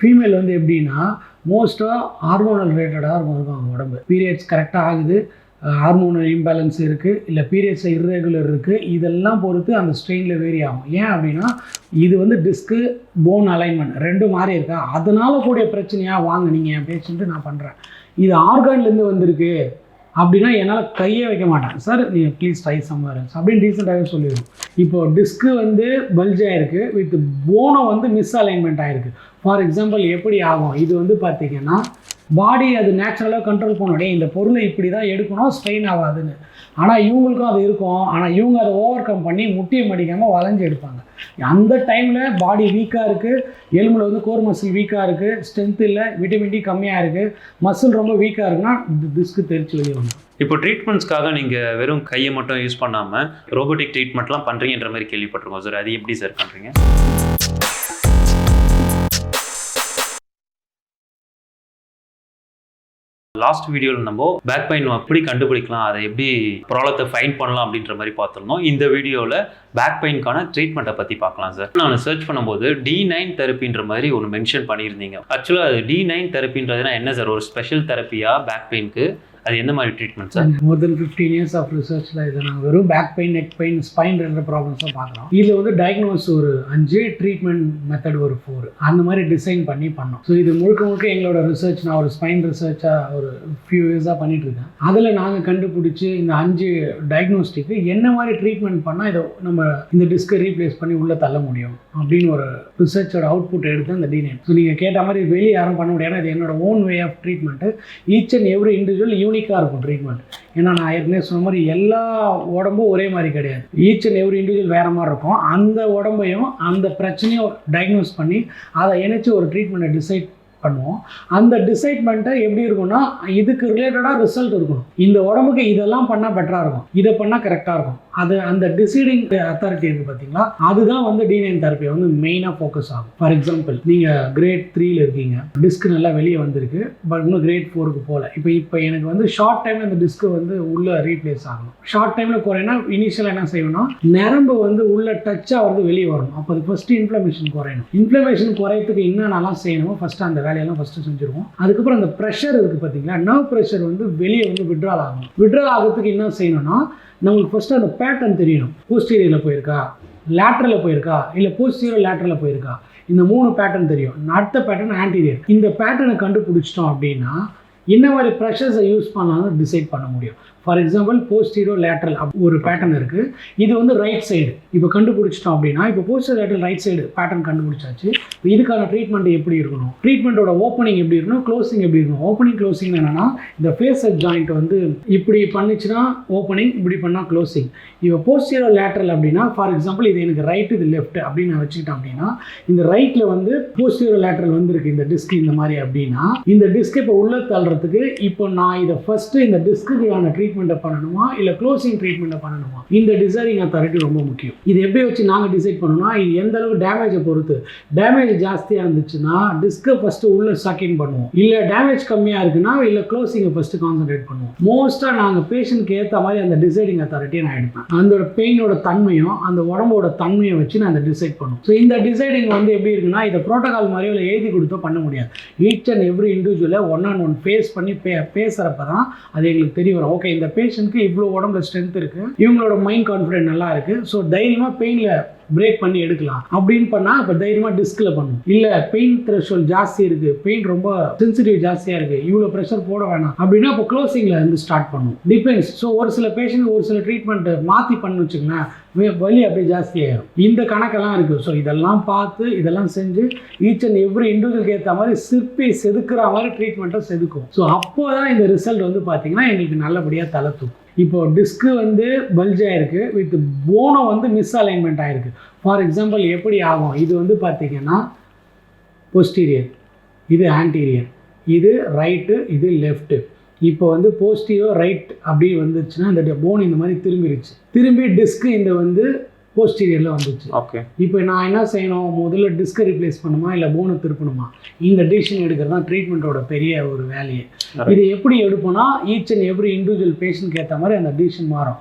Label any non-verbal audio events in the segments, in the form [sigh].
Female வந்து எப்படின்னா மோஸ்ட்டாக ஹார்மோனல் ரிலேட்டடாக இருக்கும் இருக்கும் அவங்க உடம்பு. பீரியட்ஸ் கரெக்டாக ஆகுது ஹார்மோனல் இம்பேலன்ஸ் இருக்குது இல்லை பீரியட்ஸ் இர்ரெகுலர் இருக்குது இதெல்லாம் பொறுத்து அந்த ஸ்ட்ரெயினில் வேரி ஆகும். ஏன் அப்படின்னா இது வந்து டிஸ்க்கு போன் அலைன்மெண்ட் ரெண்டும் மாறி இருக்கா? அதனால கூடிய பிரச்சனையாக வாங்க நீங்கள் என் பேச்சுன்ட்டு நான் பண்ணுறேன் இது ஆர்கான்லேருந்து வந்திருக்கு. அப்படின்னா என்னால் கையே வைக்க மாட்டேன். சார் நீங்கள் ப்ளீஸ் ட்ரை சம்மர் அப்படின்னு டீசெண்டாகவே சொல்லிடுவோம் இப்போ டிஸ்க்கு வந்து பல்ஜ் ஆகிருக்கு வித் போனோ வந்து மிஸ் அலைன்மெண்ட் ஆகிருக்கு ஃபார் எக்ஸாம்பிள் எப்படி ஆகும்? இது வந்து பார்த்தீங்கன்னா பாடி அது நேச்சுரலாக கண்ட்ரோல் பண்ணணும். இந்த பொருளை இப்படி தான் எடுக்கணும் ஸ்ட்ரெயின் ஆகாதுன்னு. ஆனால் இவங்களுக்கும் அது இருக்கும். ஆனால் இவங்க அதை ஓவர் கம் பண்ணி முட்டியை மடிக்காமல் வளைஞ்சு எடுப்பாங்க. அந்த டைமில் பாடி வீக்காக இருக்குது எலும்பில் வந்து கோர் மசில் வீக்காக இருக்குது ஸ்ட்ரென்த் இல்லை விட்டமின் டி கம்மியாக இருக்குது மசில் ரொம்ப வீக்காக இருக்குன்னா டிஸ்க்கு தெரிச்சு வெளியே வந்துடும் இப்போ ட்ரீட்மெண்ட்ஸ்க்காக நீங்கள் வெறும் கையை மட்டும் யூஸ் பண்ணாமல் ரோபோட்டிக் ட்ரீட்மெண்ட்லாம் பண்ணுறீங்கன்ற மாதிரி கேள்விப்பட்டிருக்கோம். சார் அது எப்படி சார் பண்ணுறீங்க லாஸ்ட் வீடியோவில் நம்ம பேக் பெயின் எப்படி கண்டுபிடிக்கலாம்? அதை எப்படி ப்ராப்ளத்தை ஃபைன் பண்ணலாம் அப்படின்ற மாதிரி பார்த்துருந்தோம். இந்த வீடியோவில் பேக் பெயின்கான ட்ரீட்மெண்ட்டை பற்றி பார்க்கலாம் சார் நான் சர்ச் பண்ணும்போது டி நைன் தெரப்பின்ற மாதிரி ஒன்று மென்ஷன் பண்ணியிருந்தீங்க. ஆக்சுவலாக அது டி நைன் தெரப்பின்றதுனா என்ன சார் ஒரு ஸ்பெஷல் தெரப்பியாக பேக் பெயினுக்கு அது எந்த மாதிரி treatment sir more than fifteen years of ரிசர்ச்சில் இதை நாங்கள் வெறும் back pain neck pain spine ரெண்டு ப்ராப்ளம்ஸும் பார்க்குறோம். இதில் வந்து டயக்னோஸ் ஒரு அஞ்சு ட்ரீட்மெண்ட் மெத்தட் ஒரு ஃபோர் அந்த மாதிரி டிசைன் பண்ணி பண்ணோம். ஸோ இது முழுக்க முழுக்க எங்களோட ரிசர்ச் நான் ஒரு ஸ்பைன் ரிசர்ச்சாக ஒரு ஃபியூ இயர்ஸாக பண்ணிட்டு இருக்கேன். அதில் நாங்கள் கண்டுபிடிச்சி இந்த அஞ்சு டயக்னோஸ்டிக்கு என்ன மாதிரி ட்ரீட்மெண்ட் பண்ணால் இதை நம்ம இந்த டிஸ்கை ரீப்ளேஸ் பண்ணி உள்ளே தள்ள முடியும் அப்படின்னு ஒரு ரிசர்ச்சோட அவுட்புட் எடுத்து அந்த டினைன் ஸோ நீங்கள் கேட்ட மாதிரி வெளியே யாரும் பண்ண முடியாது. இது என்னோட own way of treatment each and every individual யூனிக்காக இருக்கும் ட்ரீட்மெண்ட் ஏன்னா நான் ஏற்கனவே சொன்ன மாதிரி எல்லா உடம்பும் ஒரே மாதிரி கிடையாது. ஈச் அண்ட் எவ்ரி இண்டிவிஜுவல் வேறு மாதிரி இருக்கும். அந்த உடம்பையும் அந்த பிரச்சனையும் டயக்னோஸ் பண்ணி அதை இணைச்சி ஒரு ட்ரீட்மெண்ட்டை டிசைட் பண்ணுவோம். அந்த டிசைட்மெண்ட்டை எப்படி இருக்கும்னா இதுக்கு ரிலேட்டடாக ரிசல்ட் இருக்கணும். இந்த உடம்புக்கு இதெல்லாம் பண்ணால் பெட்டராக இருக்கும். இதை பண்ணால் கரெக்டாக இருக்கும். அது அந்த டிசைடிங் அத்தாரிட்டி இருக்குது பார்த்தீங்களா அதுதான் வந்து டிநைன் தெரப்பி வந்து மெயினாக ஃபோக்கஸ் ஆகும். ஃபார் எக்ஸாம்பிள் நீங்கள் கிரேட் த்ரீல இருக்கீங்க. டிஸ்க் நல்லா வெளியே வந்திருக்கு. பட் இன்னும் கிரேட் ஃபோருக்கு போகல. இப்போ இப்போ எனக்கு வந்து ஷார்ட் டைமில் அந்த டிஸ்க்கு வந்து உள்ளே ரீப்ளேஸ் ஆகணும். ஷார்ட் டைமில் குறையினா இனிஷியலாக என்ன செய்யணும்னா நரம்பு வந்து உள்ள டச்சாக வந்து வெளியே வரணும். அப்போ அது ஃபஸ்ட்டு இன்ஃப்ளமேஷன் குறையணும். இன்ஃப்ளமேஷன் குறையத்துக்கு என்னென்னலாம் செய்யணுமோ ஃபஸ்ட்டு அந்த வேலையெல்லாம் ஃபஸ்ட்டு செஞ்சுருவோம். அதுக்கப்புறம் அந்த ப்ரெஷர் இருக்குது பார்த்தீங்களா நர்வ் ப்ரெஷர் வந்து வெளியே வந்து விட்ரால் ஆகணும். விட்ரால் ஆகிறதுக்கு என்ன செய்யணும்னா நம்மளுக்கு ஃபஸ்ட்டு அந்த பேட்டர்ன் தெரியணும். போஸ்டீரியரில் போயிருக்கா? லேட்ரலில் போயிருக்கா? இல்லை போஸ்டீரியர் லேட்ரலில் போயிருக்கா? இந்த மூணு பேட்டர்ன் தெரியும். அடுத்த பேட்டர்ன் ஆன்டீரியர் இந்த பேட்டர்னை கண்டுபிடிச்சிட்டோம் அப்படின்னா என்ன மாதிரி ப்ரெஷர்ஸை யூஸ் பண்ணாலும் டிசைட் பண்ண முடியும். ஃபார் எக்ஸாம்பிள் போஸ்டீரோ லேட்ரல் ஒரு பேட்டர்ன் இருக்குது இது வந்து ரைட் சைடு இப்போ கண்டுபிடிச்சிட்டோம் அப்படின்னா இப்போ posterolateral right side pattern கண்டுபிடிச்சாச்சு. இப்போ இதுக்கான ட்ரீட்மெண்ட் எப்படி இருக்கணும்? ட்ரீட்மெண்ட்டோட ஓப்பனிங் எப்படி இருக்கணும்? க்ளோசிங் எப்படி இருக்கணும்? ஓப்பனிங் க்ளோசிங் என்னன்னா இந்த ஃபேஸ் ஜாயிண்ட் வந்து இப்படி பண்ணிச்சுன்னா ஓப்பனிங் இப்படி பண்ணால் க்ளோசிங் இப்போ போஸ்டீரோ லேட்ரல் அப்படின்னா ஃபார் எக்ஸாம்பிள் இது எனக்கு ரைட் இது லெஃப்ட் அப்படின்னு நான் வச்சுக்கிட்டேன் அப்படின்னா இந்த ரைட்டில் வந்து போஸ்டீரோ லேட்ரல் வந்திருக்கு இந்த டிஸ்க் இந்த மாதிரி அப்படின்னா இந்த டிஸ்க் இப்போ உள்ள தள்ளுறதுக்கு இப்போ நான் இதை ஃபஸ்ட்டு இந்த டிஸ்க்குக்கான ட்ரீட்மெண்ட்டை பண்ணணுமா? இல்லை க்ளோசிங் ட்ரீட்மெண்ட்டை பண்ணணுமா? இந்த டிசைனிங் அத்தாரிட்டி ரொம்ப முக்கியம். இது எப்படி வச்சு நாங்கள் டிசைட் பண்ணணும்னா இது எந்த அளவுக்கு டேமேஜை பொறுத்து டேமேஜ் ஜாஸ்தியாக இருந்துச்சுன்னா டிஸ்க்கை ஃபஸ்ட்டு உள்ளே சக்கிங் பண்ணுவோம். இல்லை டேமேஜ் கம்மியாக இருக்குன்னா இல்லை க்ளோசிங்கை ஃபஸ்ட்டு கான்சன்ட்ரேட் பண்ணுவோம். மோஸ்ட்டாக நாங்கள் பேஷண்ட்க்கு ஏற்ற மாதிரி அந்த டிசைடிங் அத்தாரிட்டியை நான் எடுப்பேன். அந்த பெயினோட தன்மையும் அந்த உடம்போட தன்மையை வச்சு நான் அந்த டிசைட் பண்ணுவோம். ஸோ இந்த டிசைடிங் வந்து எப்படி இருக்குன்னா இதை ப்ரோட்டோகால் மாதிரி இல்லை எழுதி கொடுத்தோ பண்ண முடியாது. ஈச் அண்ட் எவ்ரி இண்டிவிஜுவலை ஒன் ஆன் ஒன் ஃபேஸ் பண்ணி பே பேசுகிறப்ப தான் அது எங்களுக்கு தெரிய வரும். ஓகே இந்த பேஷண்ட்க்கு இவ்வளோ உடம்புல ஸ்ட்ரென்த் இருக்குது இவங்களோட மைண்ட் கான்ஃபிடென்ட் நல்லா இருக்குது ஸோ தைரியமாக பெயினில் பிரேக் பண்ணி எடுக்கலாம். அப்படின்னு பண்ணால் இப்போ தைரியமாக டிஸ்கில் பண்ணும். இல்லை பெயின் த்ரெஷோல் ஜாஸ்தி இருக்குது பெயின் ரொம்ப சென்சிட்டிவ் ஜாஸ்தியாக இருக்குது இவ்வளோ ப்ரெஷர் போட வேணாம். அப்படின்னா இப்போ க்ளோசிங்கில் இருந்து ஸ்டார்ட் பண்ணும். டிபெண்ட்ஸ் ஸோ ஒரு சில பேஷண்ட் ஒரு சில ட்ரீட்மெண்ட் மாற்றி பண்ணு வச்சுக்கோங்களேன். வலி அப்படியே ஜாஸ்தியாகிடும் இந்த கணக்கெல்லாம் இருக்குது ஸோ இதெல்லாம் பார்த்து இதெல்லாம் செஞ்சு ஈச் அண்ட் எவ்ரி இண்டிவிஜுவலுக்கு ஏற்ற மாதிரி சிற்பி செதுக்குற மாதிரி ட்ரீட்மெண்ட்டை செதுக்கும் ஸோ அப்போ தான் இந்த ரிசல்ட் வந்து பார்த்தீங்கன்னா எங்களுக்கு நல்லபடியாக தலை தூக்கும். இப்போ டிஸ்க்கு வந்து பல்ஜ் ஆயிருக்கு. வித் போனோ வந்து மிஸ் அலைன்மெண்ட் ஆயிருக்கு. ஃபார் எக்ஸாம்பிள் எப்படி ஆகும்? இது வந்து பார்த்தீங்கன்னா போஸ்டீரியர் இது ஆன்டீரியர் இது ரைட்டு இது லெஃப்ட்டு இப்போ வந்து போஸ்டிவோ ரைட் அப்படி வந்துச்சுன்னா இந்த போன் இந்த மாதிரி திரும்பிருச்சு. திரும்பி டிஸ்க்கு இந்த வந்து போஸ்டீரியரில் வந்துச்சு. ஓகே இப்போ நான் என்ன செய்யணும்? முதல்ல டிஸ்கை ரிப்ளேஸ் பண்ணுமா? இல்லை போனை திருப்பணுமா? இந்த டிசிஷன் எடுக்கிறது தான் ட்ரீட்மெண்ட்டோட பெரிய ஒரு வேலையே. இது எப்படி எடுப்போம்னா ஈச் அண்ட் எவ்ரி இண்டிவிஜுவல் பேஷண்ட்க்கு ஏற்ற மாதிரி அந்த டிசிஷன் மாறும்.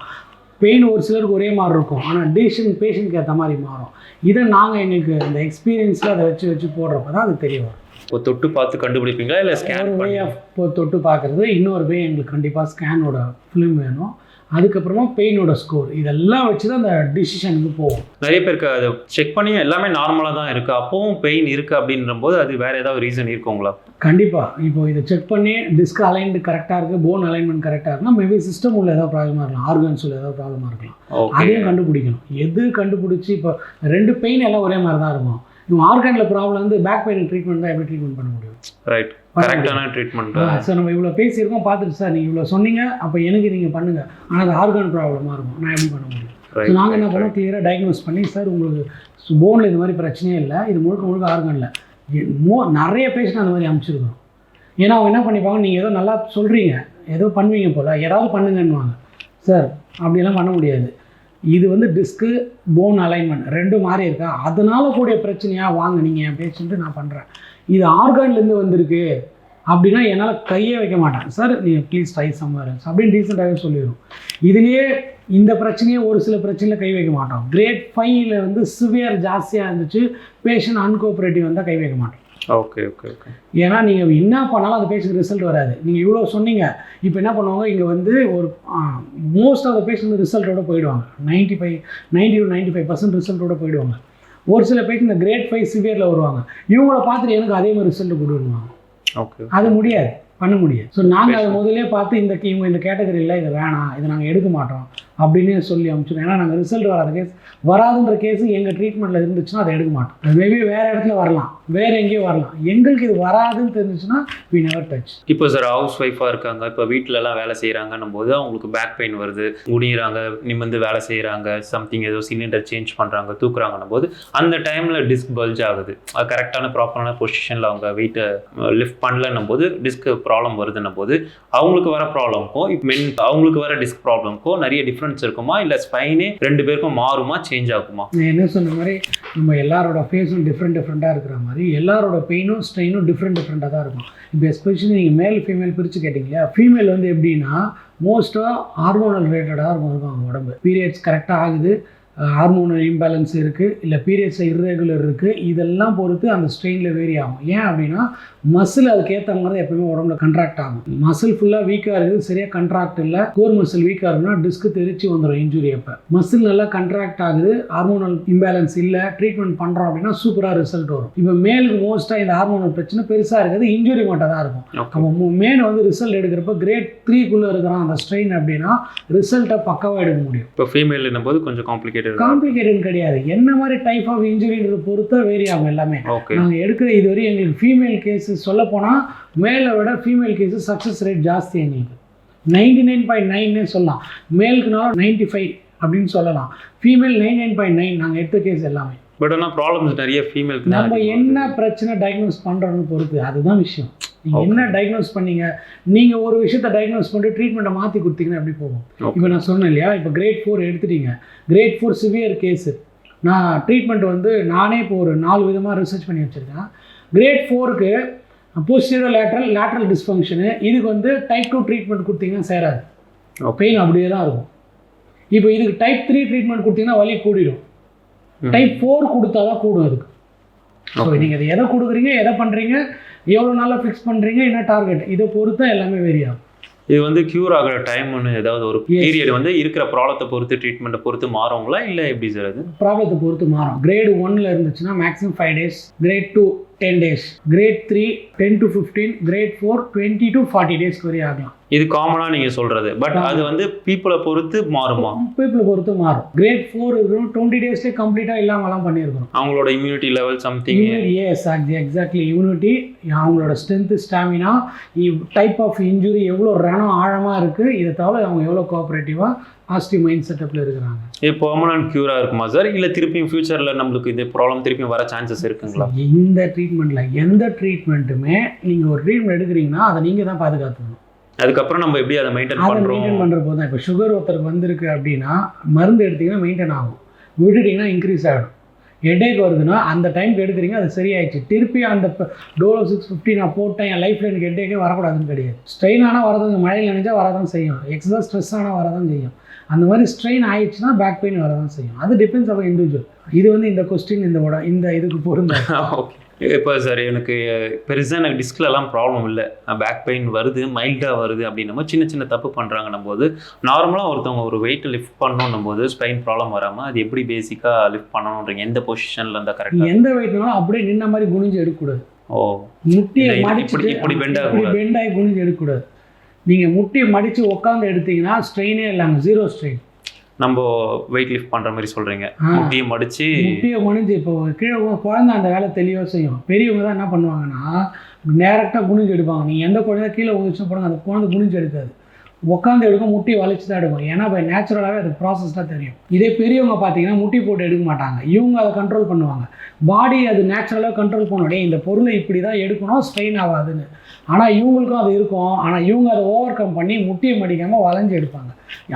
பெயின் ஒரு சிலருக்கு ஒரே மாதிரி இருக்கும். ஆனால் டிசிஷன் பேஷண்ட்க்கு ஏற்ற மாதிரி மாறும். இதை நாங்கள் எங்களுக்கு இந்த எக்ஸ்பீரியன்ஸில் அதை வச்சு வச்சு போடுறப்ப தான் அது தெரிய வரும். இப்போ தொட்டு பார்த்து கண்டுபிடிப்பீங்களா இல்லை ஸ்கேன் வே ஆஃப் தொட்டு பார்க்குறது. இன்னொரு வே எங்களுக்கு கண்டிப்பாக ஸ்கேனோட ஃபிலிம் வேணும். அதுக்கப்புறமா பெயினோட ஸ்கோர் இதெல்லாம் வச்சு தான் அந்த டிசிஷனுக்கு போகும் நிறைய பேருக்கு அதை செக் பண்ணி எல்லாமே நார்மலாக தான் இருக்குது அப்பவும் பெயின் இருக்குது அப்படின்ற போது அது வேற ஏதாவது ரீசன் இருக்குங்களா? கண்டிப்பாக இப்போ இதை செக் பண்ணி டிஸ்க் அலைன்டு கரெக்டாக இருக்குது போன் அலைன்மெண்ட் கரெக்டாக இருக்குன்னா மேபி சிஸ்டம் உள்ள ஏதாவது ப்ராப்ளமாக இருக்கலாம். ஆர்கன்ஸ் உள்ள ஏதாவது ப்ராப்ளமாக இருக்கலாம். அதையும் கண்டுபிடிக்கணும். எது கண்டுபிடிச்சி இப்போ ரெண்டு பெயின் எல்லாம் ஒரே மாதிரி தான் இருக்கும். இவங்க ஆர்கனில் ப்ராப்ளம் வந்து பேக் பெயின் ட்ரீட்மெண்ட் தான் எப்படி ட்ரீட்மெண்ட் பண்ண முடியும்? ரைட் கரெக்டான ட்ரீட்மெண்ட் சார் நம்ம இவ்வளோ பேசியிருக்கோம் பார்த்துட்டு சார் நீங்கள் இவ்வளோ சொன்னீங்க அப்போ எனக்கு நீங்கள் பண்ணுங்கள் ஆனால் அது ஆர்கன் ப்ராப்ளமாக இருக்கும். நான் எப்படி பண்ண முடியும்? ஸோ நாங்கள் என்ன பண்ணோம்? கிளியராக டயக்னோஸ் பண்ணி சார் உங்களுக்கு போனில் இந்த மாதிரி பிரச்சனையே இல்லை. இது முழுக்க முழுக்க ஆர்கனில் மோ நிறைய பேஷண்ட் அந்த மாதிரி அனுப்பிச்சிருக்கோம் ஏன்னா அவங்க என்ன பண்ணிப்பாங்க? நீங்கள் ஏதோ நல்லா சொல்கிறீங்க ஏதோ பண்ணுவீங்க போல். ஏதாவது பண்ணுங்கன்னுவாங்க. சார் அப்படியெல்லாம் பண்ண முடியாது. இது வந்து டிஸ்க்கு போன் அலைன்மெண்ட் ரெண்டும் மாறி இருக்கா? அதனால கூடிய பிரச்சனையாக வாங்க நீங்கள் என் பேஷண்ட்டு நான் பண்ணுறேன் இது ஆர்கான்லேருந்து வந்திருக்கு அப்படின்னா என்னால் கையே வைக்க மாட்டேன். சார் நீங்கள் ப்ளீஸ் ட்ரை சம்மர் அப்படின்னு டீசெண்டாகவே சொல்லிடும் இதுலேயே இந்த பிரச்சனையே ஒரு சில பிரச்சனையில் கை வைக்க மாட்டோம். கிரேட் ஃபைவ்ல வந்து சிவியர் ஜாஸ்தியாக இருந்துச்சு. பேஷண்ட் அன்கோஆப்ரேட்டிவ் வந்தால் கை வைக்க மாட்டோம். Okay okay okay. ஏன்னா நீங்கள் என்ன பண்ணாலும் அந்த பேஷண்ட் ரிசல்ட் வராது. நீங்கள் இவ்வளோ சொன்னீங்க. இப்போ என்ன பண்ணுவாங்க இங்கே வந்து ஒரு மோஸ்ட் ஆஃப் த பேஷண்ட் ரிசல்ட்டோட போயிடுவாங்க. Ninety five ninety to ninety five percent ரிசல்ட்டோட போயிடுவாங்க. ஒரு சில பேஷண்ட் இந்த கிரேட் ஃபைவ் சிவியரில் வருவாங்க. இவங்கள பார்த்துட்டு எனக்கு அதே மாதிரி ரிசல்ட் கொடுவாங்க ஓகே அது முடியாது. பண்ண முடியாது. ஸோ நாங்கள் அதை முதல்லே பார்த்து இந்த இவங்க இந்த கேட்டகரியில் இது வேணாம். இதை நாங்கள் எடுக்க மாட்டோம். அப்படின்னு சொல்லி அனுப்பிச்சிடும் ஏன்னா நாங்கள் ரிசல்ட் வராத கேஸ் வராதுன்ற கேஸ் எங்கள் ட்ரீட்மெண்ட்டில் இருந்துச்சுன்னா அதை எடுக்க மாட்டோம். மேபி வேறு இடத்துல வரலாம். வேறு எங்கேயோ வரலாம். எங்களுக்கு இது வராதுன்னு தெரிஞ்சுச்சுன்னா வி நெவர் டச் இப்போ சார் ஹவுஸ் ஒய்ஃபாக இருக்காங்க. இப்போ வீட்டிலலாம் வேலை செய்கிறாங்கன்னும் போது அவங்களுக்கு பேக் பெயின் வருது. குனிகிறாங்க நிமிர்ந்து வேலை செய்கிறாங்க சம்திங் ஏதோ சிலிண்டர் சேஞ்ச் பண்ணுறாங்க தூக்குறாங்கன்னும் போது அந்த டைமில் டிஸ்க் பல்ஜ் ஆகுது. அது கரெக்டான ப்ராப்பரான பொசிஷனில் அவங்க வெயிட்டை லிஃப்ட் பண்ணலன்னும் போது டிஸ்க் ப்ராப்ளம் வருதுன்னும் போது அவங்களுக்கு வர ப்ராப்ளம்க்கும் இப்போ மென் அவங்களுக்கு வர டிஸ்க் ப்ராப்ளம்க்கும் நிறைய டிஃப்ரெண்ட் டிஃப்ரென்ஸ் இருக்குமா? இல்லை ஸ்பைனே ரெண்டு பேருக்கும் மாறுமா சேஞ்ச் ஆகுமா? நான் என்ன சொன்ன மாதிரி நம்ம எல்லாரோட ஃபேஸும் டிஃப்ரெண்ட் டிஃப்ரெண்ட்டாக இருக்கிற மாதிரி எல்லாரோட பெயினும் ஸ்ட்ரெயினும் டிஃப்ரெண்ட் டிஃப்ரெண்ட்டாக தான் இருக்கும். இப்போ எஸ்பெஷலி நீங்கள் மேல் ஃபீமேல் பிரித்து கேட்டிங்களா? ஃபீமேல் வந்து எப்படின்னா மோஸ்ட்டாக ஹார்மோனல் ரிலேட்டடாக இருக்கும் இருக்கும் அவங்க உடம்பு. பீரியட்ஸ் கரெக்டாக ஆகுது. ஹார்மோனல் இம்பேலன்ஸ் இருக்குது இல்லை பீரியட்ஸ் இர்ரெகுலர் இருக்குது இதெல்லாம் பொறுத்து அந்த ஸ்ட்ரெயினில் வேரி ஆகும். ஏன் அப்படின்னா மசில் அதுக்கேற்ற மாதிரி எப்பவுமே உடம்புல கண்ட்ராக்ட் ஆகும். மசில் ஃபுல்லாக வீக்காக இருக்குது சரியாக கண்ட்ராக்ட் இல்லை. கோர் மசில் வீக்காக இருக்குன்னா டிஸ்க்கு தெரிச்சு வந்துடும் இன்ஜுரி அப்போ. மசில் நல்லா கண்ட்ராக்ட் ஆகுது ஹார்மோனல் இம்பேலன்ஸ் இல்லை ட்ரீட்மெண்ட் பண்ணுறோம் அப்படின்னா சூப்பராக ரிசல்ட் வரும். இப்போ மேலுக்கு மோஸ்ட்டாக இந்த ஹார்மோனல் பிரச்சனை பெருசாக இருக்குது இன்ஜுரி மட்டும் தான் இருக்கும். நம்ம மேன் வந்து ரிசல்ட் எடுக்கிறப்ப கிரேட் த்ரீக்குள்ளே இருக்கிறான் அந்த ஸ்ட்ரெயின் அப்படின்னா ரிசல்ட்டை பக்காவாக எடுக்க முடியும். இப்போ ஃபீமேல்னும் போது கொஞ்சம் காம்ப்ளிகேட்டட் காம்ப்ளிகேட்டட் கிடையாது. என்ன மாதிரி டைப் ஆஃப் இன்ஜுரின்றதை பொறுத்த வேரி ஆகும் எல்லாமே. நாங்கள் எடுக்கிற இதுவரை எங்களுக்கு ஃபீமேல் கேஸஸ் சொல்ல போனால் மேலை விட ஃபீமேல் கேஸஸ் சக்ஸஸ் ரேட் ஜாஸ்தி எங்களுக்கு. நைன்டி நைன் பாயிண்ட் நைன்னே சொல்லலாம். மேலுக்குனாலும் நைன்டி ஃபைவ் அப்படின்னு சொல்லலாம். Female nine nine point nine நாங்கள் எடுத்த கேஸ் எல்லாமே. பட் ஆனால் ப்ராப்ளம்ஸ் நிறைய ஃபீமேலுக்கு தான் நம்ம என்ன பிரச்சனை டயக்னோஸ் பண்ணுறோன்னு பொறுத்து அதுதான் விஷயம். நீங்கள். என்ன டயக்னோஸ் பண்ணீங்க? நீங்கள் ஒரு விஷயத்தை டயக்னோஸ் பண்ணி ட்ரீட்மெண்ட்டை மாற்றி கொடுத்தீங்கன்னா எப்படி போகும். இப்போ நான் சொன்னேன் இல்லையா? இப்போ கிரேட் ஃபோர் எடுத்துட்டீங்க. கிரேட் ஃபோர் சிவியர் கேஸு நான் ட்ரீட்மெண்ட் வந்து நானே இப்போ ஒரு நாலு விதமாக ரிசர்ச் பண்ணி வச்சுருக்கேன். கிரேட் ஃபோருக்கு போஸ்டீரியோ லேட்ரல் லேட்ரல் டிஸ்ஃபங்க்ஷனு இதுக்கு வந்து டைப் டூ ட்ரீட்மெண்ட் கொடுத்தீங்கன்னா சேராது. பெயின் அப்படியே தான் இருக்கும். இப்போ இதுக்கு டைப் த்ரீ ட்ரீட்மெண்ட் கொடுத்தீங்கன்னா வலி கூடிடும். டைப் ஃபோர் கொடுத்தா தான் கூடும் அதுக்கு. ஸோ. நீங்கள் எதை கொடுக்குறீங்க? எதை பண்ணுறீங்க எவ்வளோ நாளாக ஃபிக்ஸ் பண்ணுறீங்க என்ன டார்கெட் இதை பொறுத்து எல்லாமே வேரி ஆகும். இது வந்து கியூர் ஆகிற டைம்னு ஏதாவது ஒரு. பீரியட் வந்து இருக்கிற ப்ராப்ளத்தை பொறுத்து ட்ரீட்மெண்ட்டை பொறுத்து மாறுங்களா இல்லை எப்படி சார் அது? ப்ராப்ளத்தை பொறுத்து மாறும். கிரேட் ஒன்ல இருந்துச்சுன்னா maximum five days grade two ten days grade three ten to fifteen grade four twenty to forty டேஸ்க்கு வரையும் ஆகலாம். இது காமனாக நீங்கள் சொல்கிறது பட் அது வந்து பீப்புளை பொறுத்து மாறுமா? பீப்புளை பொறுத்து மாறும். கிரேட் ஃபோர் இருக்கணும் டுவெண்ட்டி டேஸ்லேயே கம்ப்ளீட்டாக இல்லாமலாம் பண்ணியிருக்கணும். அவங்களோட immunity level something yes exactly immunity அவங்களோட strength stamina type of injury எவ்வளோ ரணம் ஆழமாக இருக்குது இதை தவிர அவங்க எவ்வளோ கோஆப்ரேட்டிவாக பாசிட்டிவ் மைண்ட் செட்டப்பில் இருக்கிறாங்க. இது பெர்மனன்ட் க்யூராக இருக்குமா சார் இல்லை திருப்பியும் ஃபியூச்சரில் நம்மளுக்கு இந்த ப்ராப்ளம் திருப்பியும் வர சான்சஸ் இருக்குங்களா? இந்த ட்ரீட்மெண்ட்டில் எந்த ட்ரீட்மெண்ட்டுமே நீங்கள் ஒரு ட்ரீட்மெண்ட் எடுக்கிறீங்கன்னா அதை நீங்கள் தான் பாதுகாத்துக்கணும். அதுக்கப்புறம் நம்ம எப்படி அதை மெயின்டைன் பண்ணுறோம் மெயின்டைன் பண்ணுற போது தான் இப்போ சுகர் ஒருத்தருக்கு வந்திருக்கு அப்படின்னா மருந்து எடுத்தீங்கன்னா மெயின்டைன் ஆகும். விட்டுட்டிங்கன்னா இன்க்ரீஸ் ஆகிடும் ஹெடேக் வருதுன்னா அந்த டைம்க்கு எடுக்கிறீங்க அது சரியாயிடுச்சு. திருப்பி அந்த டோலோ சிக்ஸ் ஃபிஃப்டி நான் போட்டேன் என் லைஃப்பில் எனக்கு ஹெடேக்கே வரக்கூடாதுன்னு கிடையாது. ஸ்ட்ரெயின் ஆனால் வரதான் மழையில் நினைச்சா வரதான் செய்யும். எக்ஸா ஸ்ட்ரெஸ் ஆனால் வரதான் செய்யும். அந்த மாதிரி ஸ்ட்ரெயின் ஆயிடுச்சுன்னா பேக் பெயின் வரதான் செய்யும். அது டிபெண்ட்ஸ் அவன் இண்டிவிஜுவல் இது வந்து இந்த கொஸ்டின் இந்த இந்த இதுக்கு பொருந்தாது. [laughs] ஓகே இப்போ சார் எனக்கு பெருசாக எனக்கு டிஸ்க்லலாம் ப்ராப்ளம் இல்லை. பேக் பெயின் வருது மைல்டாக வருது அப்படின்னும் சின்ன சின்ன தப்பு பண்ணுறாங்கன்னும் போது நார்மலாக ஒருத்தவங்க ஒரு வெயிட் லிஃப்ட் பண்ணணும் போது ஸ்பைன் ப்ராப்ளம் வராமல் அது எப்படி பேசிக்காக லிஃப்ட் பண்ணணுன்றீங்க எந்த பொசிஷனில் இருந்தால் கரெக்டாக எந்த வெயிட்னாலும் அப்படியே நின்ன மாதிரி குனிஞ்சு எடுக்கக்கூடாது. ஓ. முட்டியை இல்ல, இப்படி- bend ஆகி குனிஞ்சு எடுக்கக்கூடாது. நீங்கள் முட்டியை மடித்து உட்காந்து எடுத்தீங்கன்னா ஸ்ட்ரெயினே இல்லாமல் ஜீரோ ஸ்ட்ரெயின் நம்ம வெயிட் லிஃப்ட் பண்ணுற மாதிரி சொல்கிறீங்க ஆ. முட்டியை மடித்து முட்டியை குனிஞ்சு இப்போ கீழே குழந்தை அந்த வேலை தெளிவாக செய்யும். பெரியவங்க தான் என்ன பண்ணுவாங்கன்னா டேரெக்டாக குனிஞ்சு எடுப்பாங்க. நீங்கள் எந்த குழந்தை கீழே உதிச்சு போடுங்க அந்த குழந்தை குனிஞ்சு எடுக்காது. உட்காந்து எடுக்கும் முட்டி வளைச்சு தான் எடுக்கும். ஏன்னா இப்போ நேச்சுரலாகவே அது ப்ராசஸ்டாக தெரியும். இதே பெரியவங்க பார்த்தீங்கன்னா முட்டி போட்டு எடுக்க மாட்டாங்க. இவங்க அதை கண்ட்ரோல் பண்ணுவாங்க. பாடி அது நேச்சுரலாக கண்ட்ரோல் பண்ணோடே இந்த பொருளை இப்படி தான் எடுக்கணும் ஸ்ட்ரெயின் ஆகாதுன்னு. ஆனால் இவங்களுக்கும் அது இருக்கும். ஆனால் இவங்க அதை ஓவர் கம் பண்ணி முட்டியை மடிக்காமல் வளைஞ்சு எடுப்பாங்க.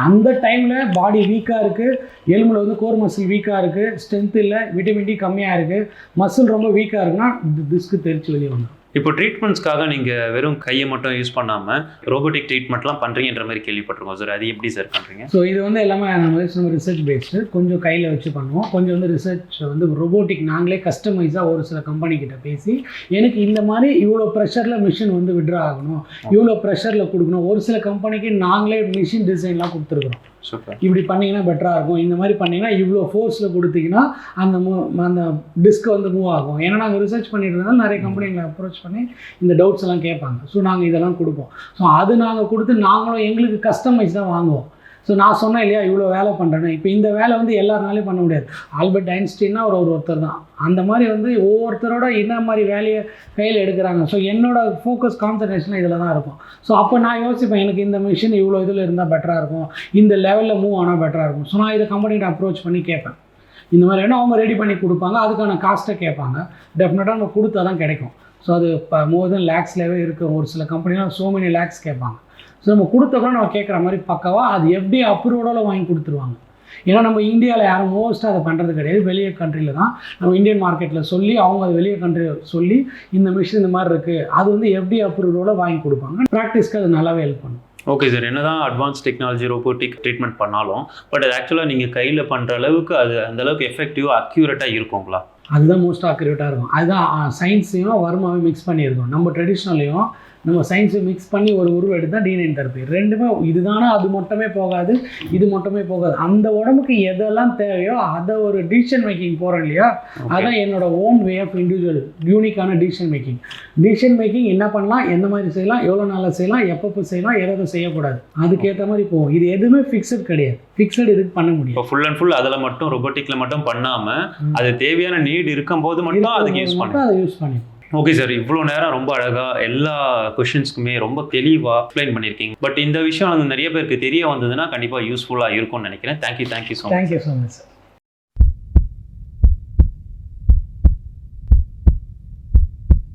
அந்த டைமில் பாடி வீக்காக இருக்குது எலும்பில் வந்து கோர் மசில் வீக்காக இருக்குது ஸ்ட்ரென்த் இல்லை. விட்டமின் டி கம்மியாக இருக்குது மசில் ரொம்ப வீக்காக இருக்குன்னா டிஸ்க்கு தெரிச்சு வெளியே வந்துடும் இப்போ ட்ரீட்மெண்ட்ஸ்க்காக நீங்கள் வெறும் கையை மட்டும் யூஸ் பண்ணாமல் ரோபோட்டிக் ட்ரீட்மெண்ட்லாம் பண்ணுறீங்கன்ற மாதிரி கேள்விப்பட்டிருக்கோம். சார் அது எப்படி சார் பண்ணுறீங்க ஸோ இது வந்து எல்லாமே நம்ம நம்ம ரிசர்ச் பேஸ்டு கொஞ்சம் கையில் வச்சு பண்ணுவோம். கொஞ்சம் வந்து ரிசர்ச் வந்து ரோபோட்டிக் நாங்களே கஸ்டமைஸாக ஒரு சில கம்பெனிக்கிட்ட பேசி எனக்கு இந்த மாதிரி இவ்வளோ ப்ரெஷரில் மிஷின் வந்து விட்ரா ஆகணும் இவ்வளோ ப்ரெஷரில் கொடுக்கணும் ஒரு சில கம்பெனிக்கு நாங்களே மிஷின் டிசைன்லாம் கொடுத்துருக்குறோம். இப்படி பண்ணீங்கன்னா பெட்டராக இருக்கும். இந்த மாதிரி பண்ணீங்கன்னா இவ்வளோ ஃபோர்ஸில் கொடுத்தீங்கன்னா அந்த மூ- அந்த டிஸ்க் வந்து மூவ் ஆகும். ஏன்னா நாங்கள் ரிசர்ச் பண்ணிட்டு இருந்தாலும் நிறைய கம்பெனிங்களை அப்ரோச் பண்ணி இந்த டவுட்ஸ் எல்லாம் கேட்பாங்க. ஸோ நாங்கள் இதெல்லாம் கொடுப்போம். ஸோ அது நாங்கள் கொடுத்து நாங்களும் எங்களுக்கு கஸ்டமைஸ் தான் வாங்குவோம். ஸோ நான் சொன்னேன் இல்லையா இவ்வளோ வேலை பண்ணுறேன்னு இப்போ இந்த வேலை வந்து எல்லாருனாலையும் பண்ண முடியாது. ஆல்பர்ட் ஐன்ஸ்டீன்னா ஒரு ஒரு ஒருத்தர் தான். அந்த மாதிரி வந்து ஒவ்வொருத்தரோட என்ன மாதிரி வேலையை கையில் எடுக்கிறாங்க. ஸோ என்னோட ஃபோக்கஸ் கான்சன்ட்ரேஷன் இதில் தான் இருக்கும். ஸோ அப்போ நான் யோசிப்பேன் எனக்கு இந்த மிஷின் இவ்வளோ இதில் இருந்தால் பெட்டராக இருக்கும். இந்த லெவலில் மூவ் ஆனால் பெட்டராக இருக்கும். ஸோ நான் இதை கம்பெனிகிட்ட அப்ரோச் பண்ணி கேட்பேன். இந்த மாதிரி வேணும் அவங்க ரெடி பண்ணி கொடுப்பாங்க. அதுக்கான காஸ்ட்டை கேட்பாங்க. டெஃபினட்டாக நம்ம கொடுத்தா தான் கிடைக்கும். ஸோ அது இப்போ மோர் தென் லேக்ஸ்லேயே இருக்குது ஒரு சில கம்பெனிலாம் சோ மெனி லேக்ஸ் கேட்பாங்க. ஸோ நம்ம கொடுத்தப்பறம் நம்ம கேட்குற மாதிரி பக்கவா? அது எப்படி அப்ரூவோட வாங்கி கொடுத்துருவாங்க. ஏன்னா நம்ம இந்தியாவில் யாரும் மோஸ்ட்டாக அதை பண்ணுறது கிடையாது. வெளியே கண்ட்ரியில் தான் நம்ம இந்தியன் மார்க்கெட்டில் சொல்லி அவங்க அது வெளியே கண்ட்ரி சொல்லி இந்த மிஷின் இந்த மாதிரி இருக்குது அது வந்து எப்படி அப்ரூவோட வாங்கி கொடுப்பாங்க. ப்ராக்டிஸ்க்கு அது நல்லாவே ஹெல்ப் பண்ணும். ஓகே சார் என்னதான் அட்வான்ஸ் டெக்னாலஜி ரோபோட்டிக் ட்ரீட்மெண்ட் பண்ணாலும் பட் அது ஆக்சுவலாக நீங்கள் கையில் பண்ணுற அளவுக்கு அது அந்த அளவுக்கு எஃபெக்டிவ் அக்யூரேட்டாக இருக்குங்களா? அதுதான் மோஸ்ட் அக்யூரேட்டாக இருக்கும். அதுதான் சயின்ஸையும் வருமாவே மிக்ஸ் பண்ணியிருக்கோம். நம்ம ட்ரெடிஷ்னலையும் நம்ம சயின்ஸை மிக்ஸ் பண்ணி ஒரு உருவம் எடுத்தால் டிஎன்ஏ தெரப்பி ரெண்டுமே இதுதானா? அது மட்டுமே போகாது இது மட்டுமே போகாது. அந்த உடம்புக்கு எதெல்லாம் தேவையோ அதை ஒரு டிசிஷன் மேக்கிங் போகிறோம் இல்லையா? அதான் என்னோட ஓன் வே ஆஃப் இண்டிவிஜுவல் யூனிக்கான டிசிஷன் மேக்கிங் டிசிஷன் மேக்கிங் என்ன பண்ணலாம்? எந்த மாதிரி செய்யலாம்? எவ்வளோ நாளில் செய்யலாம்? எப்பப்போ செய்யலாம்? எதை செய்யக்கூடாது. அதுக்கேற்ற மாதிரி போகும். இது எதுவுமே ஃபிக்ஸட் கிடையாது. ஃபிக்ஸட் இதுக்கு பண்ண முடியும் இப்போ ஃபுல் அண்ட் ஃபுல் அதில் மட்டும் ரொபோட்டிக்கில் மட்டும் பண்ணாமல் அது தேவையான நீட் இருக்கும்போது மட்டும் அதுக்கு யூஸ் மட்டும் அதை யூஸ் பண்ணி ஓகே சார் இவ்வளோ நேரம் ரொம்ப அழகாக எல்லா கொஷின்ஸ்க்குமே ரொம்ப தெளிவாக எக்ஸ்பிளைன் பண்ணியிருக்கீங்க பட் இந்த விஷயம் நிறைய பேருக்கு தெரிய வந்ததுன்னா கண்டிப்பாக யூஸ்ஃபுல்லாக இருக்கும்னு நினைக்கிறேன். Thank you thank you so thank you so much sir